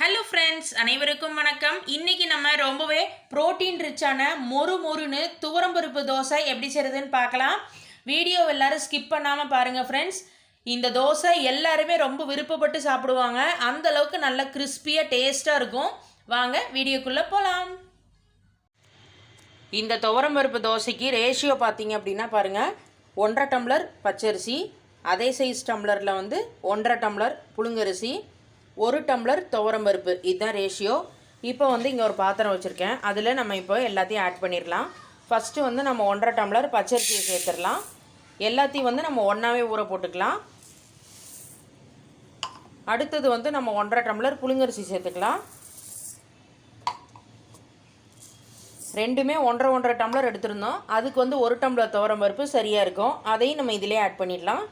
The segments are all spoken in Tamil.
ஹலோ ஃப்ரெண்ட்ஸ் அனைவருக்கும் வணக்கம். இன்னைக்கு நம்ம ரொம்பவே புரோட்டீன் ரிச்சான மொறு மொறுன்னு துவரம்பருப்பு தோசை எப்படி செய்கிறதுன்னு பார்க்கலாம். வீடியோ எல்லாரும் ஸ்கிப் பண்ணாமல் பாருங்கள் ஃப்ரெண்ட்ஸ் இந்த தோசை எல்லாருமே ரொம்ப விருப்பப்பட்டு சாப்பிடுவாங்க. அந்த அளவுக்கு நல்ல கிறிஸ்பியாக டேஸ்ட்டாக இருக்கும். வாங்க வீடியோக்குள்ளே போகலாம் இந்த துவரம்பருப்பு தோசைக்கு ரேஷியோ பார்த்தீங்க அப்படின்னா பாருங்கள் ஒன்றரை டம்ளர் பச்சரிசி அதே சைஸ் டம்ளரில் வந்து ஒன்றரை டம்ளர் புழுங்கரிசி ஒரு டம்ளர் துவரம்பருப்பு இதுதான் ரேஷியோ இப்போ வந்து இங்கே ஒரு பாத்திரம் வச்சுருக்கேன். அதில் நம்ம இப்போ எல்லாத்தையும் ஆட் பண்ணிடலாம் ஃபஸ்ட்டு வந்து நம்ம ஒன்றரை டம்ளர் பச்சரிசியை சேர்த்துடலாம் எல்லாத்தையும் வந்து நம்ம ஒன்றாவே ஊற போட்டுக்கலாம். அடுத்தது வந்து நம்ம ஒன்றரை டம்ளர் புழுங்கரிசி சேர்த்துக்கலாம். ரெண்டுமே ஒன்றரை ஒன்றரை டம்ளர் எடுத்திருந்தோம். அதுக்கு வந்து ஒரு டம்ளர் துவரம் பருப்பு சரியாக இருக்கும். அதையும் நம்ம இதிலே ஆட் பண்ணிடலாம்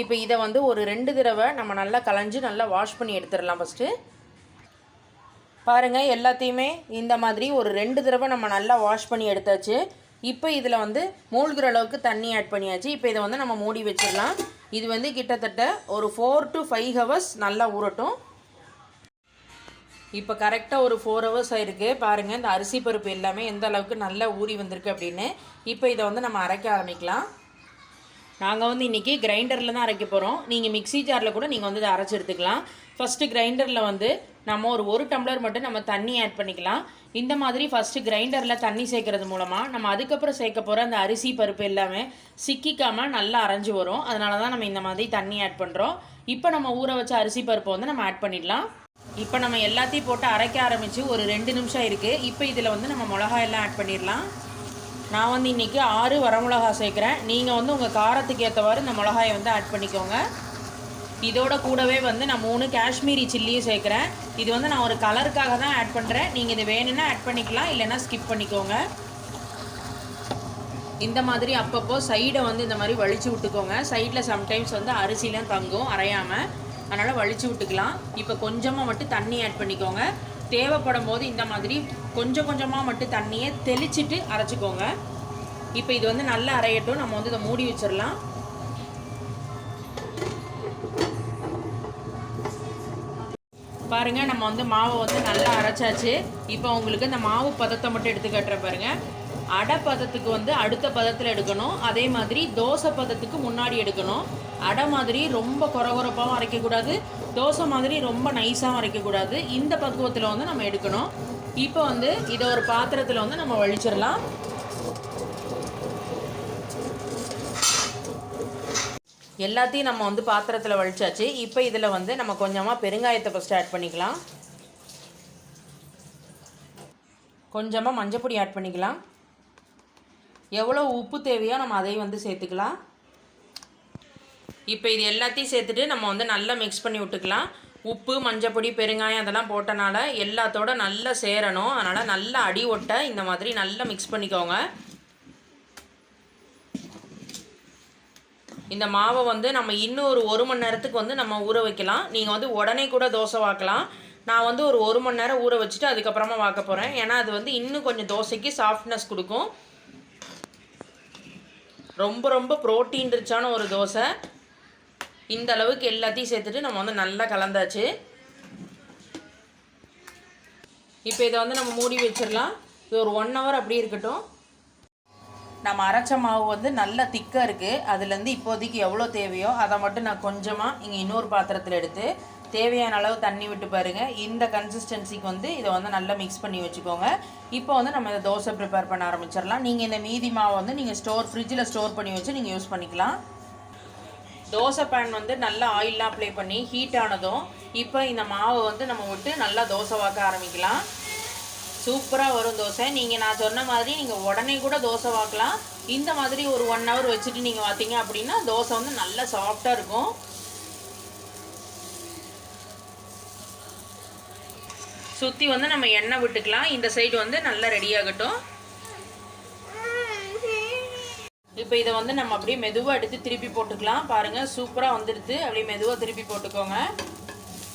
இப்போ இதை வந்து ஒரு ரெண்டு தடவை நம்ம நல்லா கலைஞ்சி நல்லா வாஷ் பண்ணி எடுத்துடலாம் ஃபஸ்ட்டு பாருங்கள் எல்லாத்தையுமே இந்த மாதிரி ஒரு ரெண்டு தடவை நம்ம நல்லா வாஷ் பண்ணி எடுத்தாச்சு. இப்போ இதில் வந்து மூழ்கிற அளவுக்கு தண்ணி ஆட் பண்ணியாச்சு. இப்போ இதை வந்து நம்ம மூடி வச்சிடலாம். இது வந்து கிட்டத்தட்ட ஒரு ஃபோர் டு ஃபைவ் ஹவர்ஸ் நல்லா ஊறட்டும். இப்போ கரெக்டாக ஒரு ஃபோர் ஹவர்ஸ் ஆயிருக்கு. பாருங்கள் இந்த அரிசி பருப்பு எல்லாமே எந்த அளவுக்கு நல்லா ஊறி வந்திருக்கு அப்படின்னு. இப்போ இதை வந்து நம்ம அரைக்க ஆரம்பிக்கலாம். நாங்கள் வந்து இன்றைக்கி கிரைண்டரில் தான் அரைக்க போகிறோம் நீங்கள் மிக்ஸி ஜாரில் கூட நீங்கள் வந்து இதை அரைச்சி எடுத்துக்கலாம். ஃபஸ்ட்டு கிரைண்டரில் வந்து நம்ம ஒரு ஒரு டம்ளர் மட்டும் நம்ம தண்ணி ஆட் பண்ணிக்கலாம். இந்த மாதிரி ஃபஸ்ட்டு கிரைண்டரில் தண்ணி சேர்க்கறது மூலமாக நம்ம அதுக்கப்புறம் சேர்க்க போகிற அந்த அரிசி பருப்பு எல்லாமே சிக்கிக்காமல் நல்லா அரைஞ்சு வரும். அதனால தான் நம்ம இந்த மாதிரி தண்ணி ஆட் பண்ணுறோம் இப்போ நம்ம ஊற வச்ச அரிசி பருப்பை வந்து நம்ம ஆட் பண்ணிடலாம். இப்போ நம்ம எல்லாத்தையும் போட்டு அரைக்க ஆரம்பித்து ஒரு ரெண்டு நிமிஷம் இருக்குது இப்போ இதில் வந்து நம்ம மிளகா எல்லாம் ஆட் பண்ணிடலாம். நான் வந்து இன்றைக்கி ஆறு வரமிளகா சேர்க்குறேன். நீங்கள் வந்து உங்கள் காரத்துக்கு ஏற்றவாறு இந்த மிளகாயை வந்து ஆட் பண்ணிக்கோங்க. இதோட கூடவே வந்து நான் மூணு காஷ்மீரி சில்லியும் சேர்க்குறேன். இது வந்து நான் ஒரு கலருக்காக தான் ஆட் பண்ணுறேன் நீங்கள் இது வேணும்னா ஆட் பண்ணிக்கலாம் இல்லைன்னா ஸ்கிப் பண்ணிக்கோங்க. இந்த மாதிரி அப்பப்போ சைடை வந்து இந்த மாதிரி வலிச்சு விட்டுக்கோங்க. சைடில் சம்டைம்ஸ் வந்து அரிசிலாம் தங்கும் அரையாமல் அதனால் வலிச்சு விட்டுக்கலாம். இப்போ கொஞ்சமாக மட்டும் தண்ணி ஆட் பண்ணிக்கோங்க. தேவைப்படும் போது இந்த மாதிரி கொஞ்சம் கொஞ்சமாக மட்டும் தண்ணியை தெளிச்சிட்டு அரைச்சிக்கோங்க. இப்போ இது வந்து நல்லா அரையட்டும். நம்ம வந்து இதை மூடி வச்சிடலாம். பாருங்க நம்ம வந்து மாவை வந்து நல்லா அரைச்சாச்சு. இப்போ உங்களுக்கு இந்த மாவு பதத்தை மட்டும் எடுத்து காட்டுறேன் பாருங்க. அடை பதத்துக்கு வந்து அடுத்த பதத்தில் எடுக்கணும். அதே மாதிரி தோசை பதத்துக்கு முன்னாடி எடுக்கணும். அடை மாதிரி ரொம்ப குறகுறப்பாகவும் அரைக்கக்கூடாது. தோசை மாதிரி ரொம்ப நைஸாகவும் அரைக்கக்கூடாது. இந்த பக்குவத்தில் வந்து நம்ம எடுக்கணும். இப்போ வந்து இதை ஒரு பாத்திரத்தில் வந்து நம்ம வழிச்சிடலாம். எல்லாத்தையும் நம்ம வந்து பாத்திரத்தில் வழிச்சாச்சு. இப்போ இதில் வந்து நம்ம கொஞ்சமாக பெருங்காயத்தை ஃபஸ்ட்டு ஆட் பண்ணிக்கலாம். கொஞ்சமாக மஞ்சப்பொடி ஆட் பண்ணிக்கலாம். எவ்வளோ உப்பு தேவையோ நம்ம அதையும் வந்து சேர்த்துக்கலாம். இப்போ இது எல்லாத்தையும் சேர்த்துட்டு நம்ம வந்து நல்லா மிக்ஸ் பண்ணி விட்டுக்கலாம். உப்பு மஞ்சப்பொடி பெருங்காயம் அதெல்லாம் போட்டனால எல்லாத்தோட நல்லா சேரணும். அதனால் நல்லா அடி ஒட்ட இந்த மாதிரி நல்லா மிக்ஸ் பண்ணிக்கோங்க. இந்த மாவை வந்து நம்ம இன்னும் ஒரு ஒரு மணி நேரத்துக்கு வந்து நம்ம ஊற வைக்கலாம். நீங்கள் வந்து உடனே கூட தோசை வாக்கலாம். நான் வந்து ஒரு ஒரு மணி நேரம் ஊற வச்சுட்டு அதுக்கப்புறமா வாக்க போகிறேன் ஏன்னா அது வந்து இன்னும் கொஞ்சம் தோசைக்கு சாஃப்ட்னஸ் கொடுக்கும். ரொம்ப ரொம்ப ப்ரோட்டீன் ரிச்சான ஒரு தோசை. இந்த அளவுக்கு எல்லாத்தையும் சேர்த்துட்டு நம்ம வந்து நல்லா கலந்தாச்சு. இப்போ இதை வந்து நம்ம மூடி வச்சிடலாம். இது ஒரு ஒன் ஹவர் அப்படி இருக்கட்டும். நம்ம அரைச்ச மாவு வந்து நல்லா திக்காக இருக்குது அதுலேருந்து இப்போதைக்கு எவ்வளோ தேவையோ அதை மட்டும் நான் கொஞ்சமாக இங்கே இன்னொரு பாத்திரத்தில் எடுத்து தேவையான அளவு தண்ணி விட்டு பாருங்கள் இந்த கன்சிஸ்டன்சிக்கு வந்து இதை வந்து நல்லா மிக்ஸ் பண்ணி வச்சுக்கோங்க. இப்போ வந்து நம்ம இதை தோசை ப்ரிப்பேர் பண்ண ஆரம்பிச்சிடலாம். நீங்கள் இந்த மீதி மாவை வந்து நீங்கள் ஸ்டோர் ஃப்ரிட்ஜில் ஸ்டோர் பண்ணி வச்சு நீங்கள் யூஸ் பண்ணிக்கலாம். தோசை பேன் வந்து நல்லா ஆயிலெலாம் அப்ளை பண்ணி ஹீட் ஆனதும் இப்போ இந்த மாவை வந்து நம்ம விட்டு நல்லா தோசை வாக்க ஆரம்பிக்கலாம். சூப்பராக வரும் தோசை. நீங்கள் நான் சொன்ன மாதிரி நீங்கள் உடனே கூட தோசை வாக்கலாம். இந்த மாதிரி ஒரு ஒன் ஹவர் வச்சுட்டு நீங்கள் பார்த்தீங்க அப்படின்னா தோசை வந்து நல்லா சாஃப்டாக இருக்கும். சுற்றி வந்து நம்ம எண்ணெய் விட்டுக்கலாம். இந்த சைடு வந்து நல்லா ரெடி ஆகட்டும். இப்போ இதை வந்து நம்ம அப்படியே மெதுவாக எடுத்து திருப்பி போட்டுக்கலாம். பாருங்கள் சூப்பராக வந்துடுது. அப்படியே மெதுவாக திருப்பி போட்டுக்கோங்க.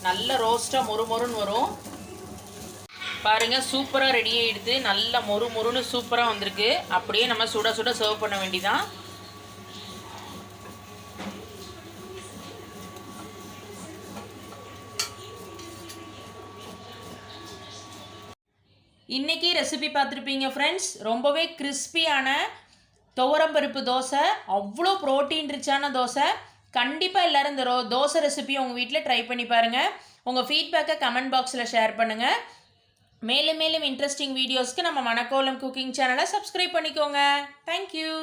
நல்ல ரோஸ்ட்டாக மொறு மொறுன்னு வரும். பாருங்கள் சூப்பராக ரெடி ஆகிடுது நல்லா மொறு மொறுன்னு சூப்பராக வந்திருக்கு. அப்படியே நம்ம சுட சுட சர்வ் பண்ண வேண்டிதான். இன்றைக்கி ரெசிபி பார்த்துருப்பீங்க ஃப்ரெண்ட்ஸ் ரொம்பவே கிறிஸ்பியான துவரம்பருப்பு தோசை அவ்வளோ ப்ரோட்டீன் ரிச்சான தோசை. கண்டிப்பாக எல்லோரும் இந்த ரோ தோசை ரெசிபியை உங்கள் வீட்டில் ட்ரை பண்ணி பாருங்கள் உங்கள் ஃபீட்பேக்கை கமெண்ட் பாக்ஸில் ஷேர் பண்ணுங்கள் மேலும் மேலும் இன்ட்ரெஸ்டிங் வீடியோஸ்க்கு நம்ம மணக்கோலம் குக்கிங் சேனலை சப்ஸ்கிரைப் பண்ணிக்கோங்க. Thank you